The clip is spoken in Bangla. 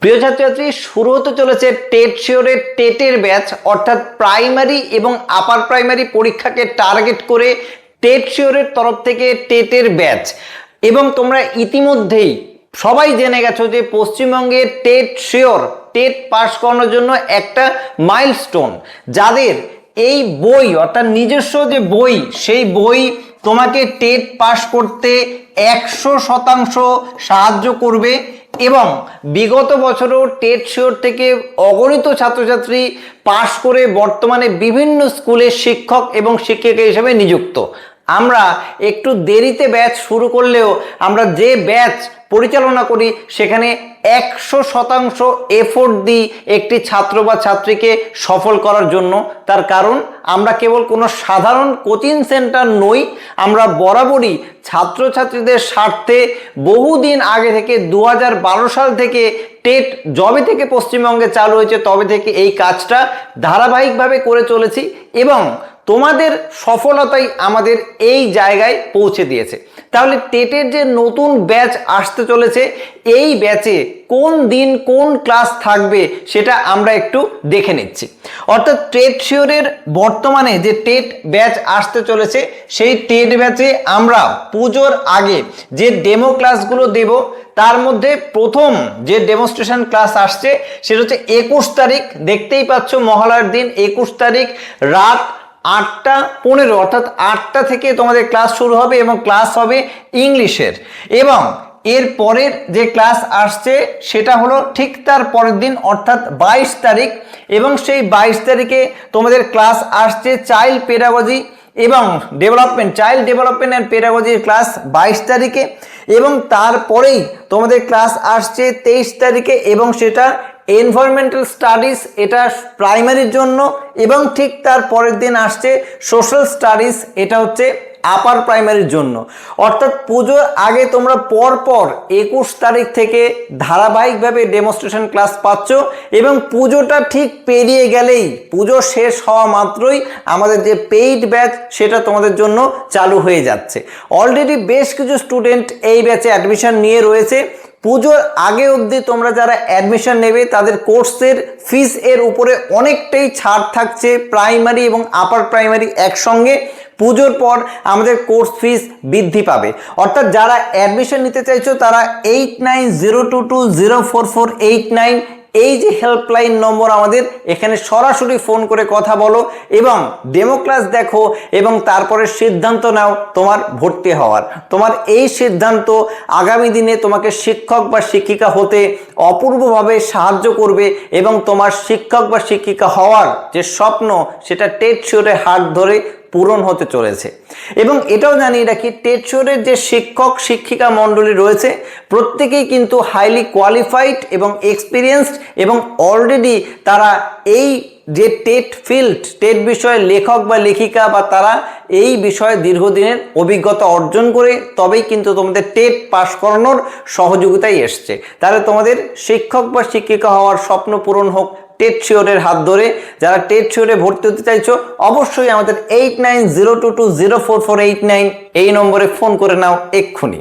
প্রিয় ছাত্রছাত্রী শুরু হতে চলেছে টেট শিওরের টেটের ব্যাচ, অর্থাৎ প্রাইমারি এবং আপার প্রাইমারি পরীক্ষাকে টার্গেট করে টেট শিওরের তরফ থেকে টেটের ব্যাচ। এবং তোমরা ইতিমধ্যেই সবাই জেনে গেছো যে পশ্চিমবঙ্গে টেট শিওর, টেট পাস করানোর জন্য একটা মাইলস্টোন। যাদের এই বই, অর্থাৎ নিজস্ব যে বই, সেই বই তোমাকে টেট পাস করতে একশো শতাংশ সাহায্য করবে। এবং বিগত বছরও টেট শিওর থেকে অগণিত ছাত্রছাত্রী পাশ করে বর্তমানে বিভিন্ন স্কুলে শিক্ষক এবং শিক্ষিকা হিসেবে নিযুক্ত। আমরা একটু দেরিতে ব্যাচ শুরু করলেও আমরা যে ব্যাচ পরিচালনা করি সেখানে একশো শতাংশ এফোর্ট দিই একটি ছাত্র বা ছাত্রীকে সফল করার জন্য। তার কারণ, আমরা কেবল কোনো সাধারণ কোচিং সেন্টার নই, আমরা বরাবরই ছাত্রছাত্রীদের স্বার্থে বহুদিন আগে থেকে দু হাজার বারো সাল থেকে টেট যবে থেকে পশ্চিমবঙ্গে চালু হয়েছে, তবে থেকে এই কাজটা ধারাবাহিকভাবে করে চলেছি এবং তোমাদের সফলতাই আমাদের এই জায়গায় পৌঁছে দিয়েছে। তাহলে টেটের যে নতুন ব্যাচ আসতে চলেছে, এই ব্যাচে কোন দিন কোন ক্লাস থাকবে সেটা আমরা একটু দেখে নিচ্ছি। অর্থাৎ টেট শিওরের বর্তমানে যে টেট ব্যাচ আসতে চলেছে, সেই টেট ব্যাচে আমরা পুজোর আগে যে ডেমো ক্লাসগুলো দেব, তার মধ্যে প্রথম যে ডেমনস্ট্রেশন ক্লাস আসছে, সেটা হচ্ছে একুশ তারিখ। দেখতেই পাচ্ছ মহালয়ার দিন, একুশ তারিখ রাত আটটা পনেরো, অর্থাৎ আটটা থেকে তোমাদের ক্লাস শুরু হবে এবং ক্লাস হবে ইংলিশের। এবং এর পরের যে ক্লাস আসছে, সেটা হলো ঠিক তার পরের দিন, অর্থাৎ বাইশ তারিখ। এবং সেই বাইশ তারিখে তোমাদের ক্লাস আসছে চাইল্ড পেরাগজি এবং ডেভেলপমেন্ট চাইল্ড ডেভেলপমেন্ট অ্যান্ড পেরাগজির ক্লাস বাইশ তারিখে। এবং তারপরেই তোমাদের ক্লাস আসছে তেইশ তারিখে এবং সেটা এনভায়রনমেন্টাল স্টাডিজ এটা প্রাইমারির জন্য, এবং ঠিক তার পরের দিন আসছে সোশ্যাল স্টাডিজ এটা হচ্ছে আপার প্রাইমারির জন্য। অর্থাৎ পুজোর আগে তোমরা পর পর একুশ তারিখ থেকে ধারাবাহিকভাবে ডেমনস্ট্রেশন ক্লাস পাচ্ছ, এবং পুজোটা ঠিক পেরিয়ে গেলেই, পুজো শেষ হওয়া মাত্রই আমাদের যে পেইড ব্যাচ সেটা তোমাদের জন্য চালু হয়ে যাচ্ছে। অলরেডি বেশ কিছু স্টুডেন্ট এই ব্যাচে অ্যাডমিশন নিয়ে রয়েছে পুজোর আগে অবধি তোমরা যারা অ্যাডমিশন নেবে, তাদের কোর্সের ফিস এর উপরে অনেকটাই ছাড় থাকছে প্রাইমারি এবং আপার প্রাইমারি একসঙ্গে। পুজোর পর আমাদের কোর্স ফিস বৃদ্ধি পাবে। অর্থাৎ যারা অ্যাডমিশন নিতে চাইছো, তারা eight nine zero two two zero four four eight nine এই যে হেল্পলাইন নম্বর আমাদের, এখানে সরাসরি ফোন করে কথা বলো এবং ডেমো ক্লাস দেখো এবং তারপরে সিদ্ধান্ত নাও তোমার ভর্তি হওয়ার। তোমার এই সিদ্ধান্ত আগামী দিনে তোমাকে শিক্ষক বা শিক্ষিকা হতে অপূর্বভাবে সাহায্য করবে এবং তোমার শিক্ষক বা শিক্ষিকা হওয়ার যে স্বপ্ন, সেটা টেট শিওরে হাত ধরে পূরণ হতে চলেছে। এবং এটাও জানিয়ে রাখি টেট শিওরের যে শিক্ষক, শিক্ষিকা মণ্ডলী রয়েছে, প্রত্যেকেই কিন্তু হাইলি কোয়ালিফাইড এবং এক্সপিরিয়েন্সড এবং অলরেডি তারা এই যে টেট ফিল্ড টেট বিষয়ে লেখক বা লেখিকা বা তারা এই বিষয়ে দীর্ঘদিনের অভিজ্ঞতা অর্জন করে তবেই কিন্তু তোমাদের টেট পাশ করানোর সহযোগিতায় এসছে। তাহলে তোমাদের শিক্ষক বা শিক্ষিকা হওয়ার স্বপ্ন পূরণ হোক টেট শিওরের হাত ধরে। যারা টেট শিওরে ভর্তি হতে চাইছো, অবশ্যই আমাদের eight nine zero two two zero four four eight nine এই নম্বরে ফোন করে নাও এক্ষুনি।